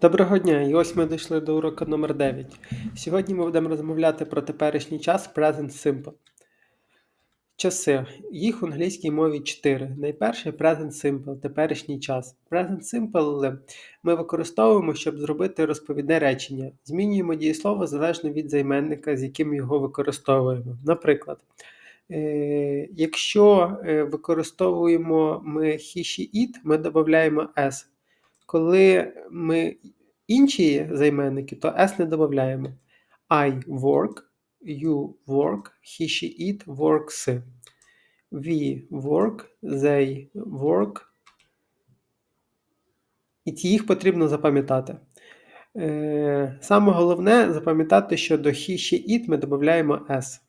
Доброго дня! І ось ми дійшли до уроку номер 9. Сьогодні ми будемо розмовляти про теперішній час Present Simple. Часи. Їх в англійській мові 4. Найперше Present Simple теперішній час. Present Simple ми використовуємо, щоб зробити розповідне речення. Змінюємо дієслово залежно від займенника, з яким його використовуємо. Наприклад, е, якщо е, використовуємо ми he, it, ми додаємо s. Коли ми інші займенники, то S не додаємо. I work, you work, he, she, it works. We work, they work. І їх потрібно запам'ятати. Е, Саме головне запам'ятати, що до he, she, it ми додаємо S.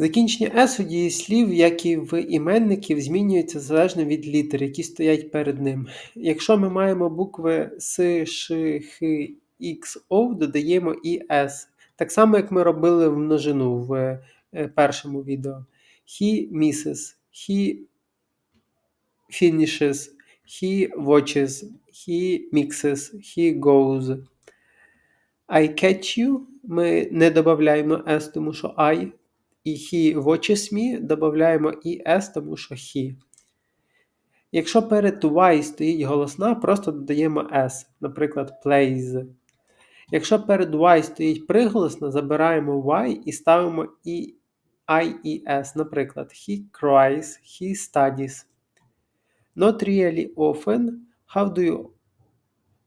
Закінчення «с» у дієслів, як і в іменників, змінюється залежно від літер, які стоять перед ним. Якщо ми маємо букви С, Ш, Х, Х, О, додаємо і С. Так само, як ми робили в множину в е, першому відео. He misses, he finishes, he watches, he mixes, he goes. I catch you. Ми не додаємо S, тому що I і he watches me додаємо і s, тому що he. Якщо перед y стоїть голосна, просто додаємо s, наприклад, plays. Якщо перед y стоїть приголосна, забираємо y і ставимо і I і S. Наприклад, he cries, he studies. Not really often. How do you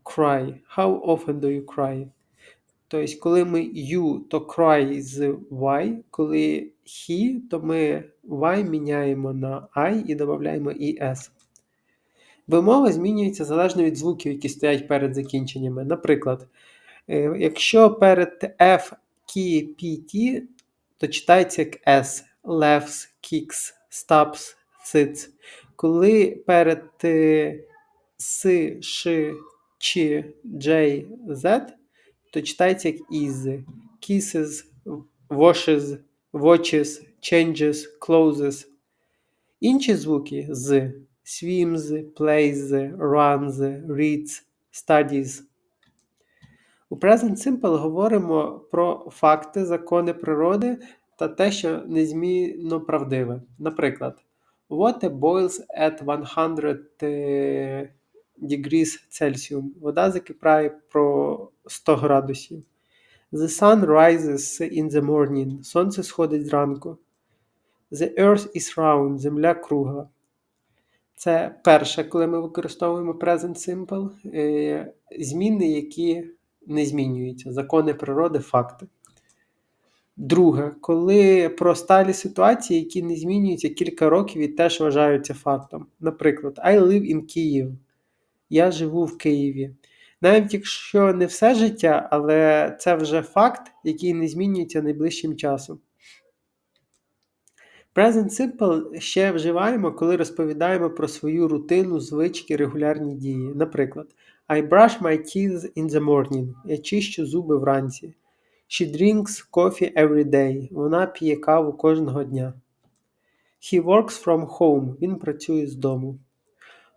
cry? How often do you cry? Тобто, коли ми U, то cry з Y, коли he, то ми Y міняємо на I і додаємо ES. Вимова змінюється залежно від звуків, які стоять перед закінченнями. Наприклад, е, якщо перед F, K, P, T, то читається як S, lefts, kicks, stops, sits. Коли перед S, Ш, Ч, J, Z, то читається як is, kisses, washes, watches, changes, closes. Інші звуки з swims, plays, runs, reads, studies. У Present Simple говоримо про факти, закони природи та те, що незмінно правдиве. Наприклад, Water boils at 100 degrees Celsius. Вода закипає про 100 градусів. The sun rises in the morning. Сонце сходить зранку. The earth is round. Земля кругла. Це перше, коли ми використовуємо Present Simple. Е, зміни, які не змінюються. Закони природи, факти. Друге, коли про сталі ситуації, які не змінюються кілька років і теж вважаються фактом. Наприклад, I live in Kyiv. Я живу в Києві. Навіть якщо не все життя, але це вже факт, який не змінюється найближчим часом. Present Simple ще вживаємо, коли розповідаємо про свою рутину, звички, регулярні дії. Наприклад, I brush my teeth in the morning. Я чищу зуби вранці. She drinks coffee every day. Вона п'є каву кожного дня. He works from home. Він працює з дому.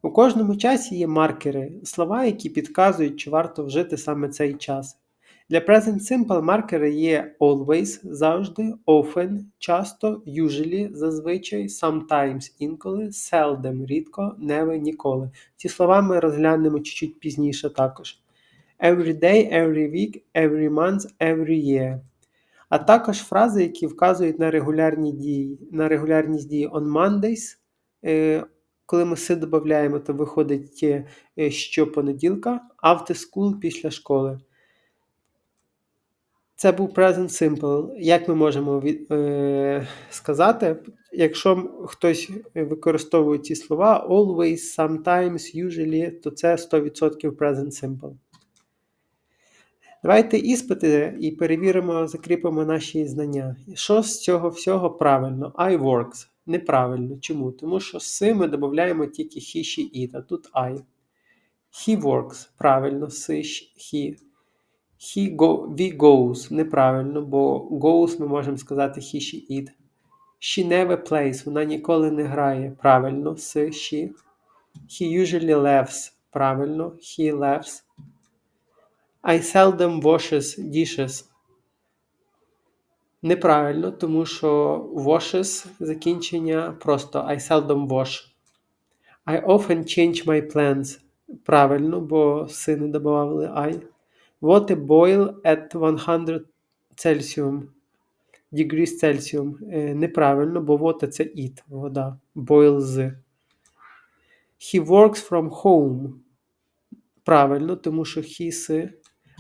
У кожному часі є маркери, слова, які підказують, чи варто вжити саме цей час. Для Present Simple маркери є always завжди, often, часто, usually, зазвичай, sometimes інколи, seldom рідко, never ніколи. Ці слова ми розглянемо чуть-чуть пізніше також. Every day, every week, every month, every year. А також фрази, які вказують на регулярні дії, на регулярність дії on Mondays. Коли ми си додаємо, то виходить е, щопонеділка, school після школи. Це був Present Simple. Як ми можемо е, сказати, якщо хтось використовує ці слова always, sometimes, usually, то це 100% Present Simple. Давайте іспити і перевіримо, закріпимо наші знання. Що з цього всього правильно? I works. Неправильно. Чому? Тому що с ми додаємо тільки he, she, it, а тут I. He works. Правильно, с, he. He go, we goes. Неправильно, бо goes ми можемо сказати he, she, it. She never plays. Вона ніколи не грає. Правильно, с, she. He usually laughs. Правильно. He laughs. I seldom washes dishes. Неправильно, тому що washes закінчення просто I seldom wash. I often change my plans. Правильно, бо сини додавали I. Water boil at 100 Celsius. Degrees Celsius. Е, Неправильно, бо water – це it, вода. Boil з. He works from home. Правильно, тому що his.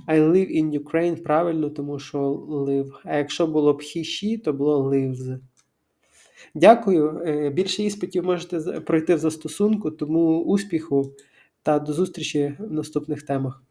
I live in Ukraine. Правильно, тому що live. А якщо було б he, то було lives. Дякую. Е, Більше іспитів можете пройти в застосунку, тому успіху та до зустрічі в наступних темах.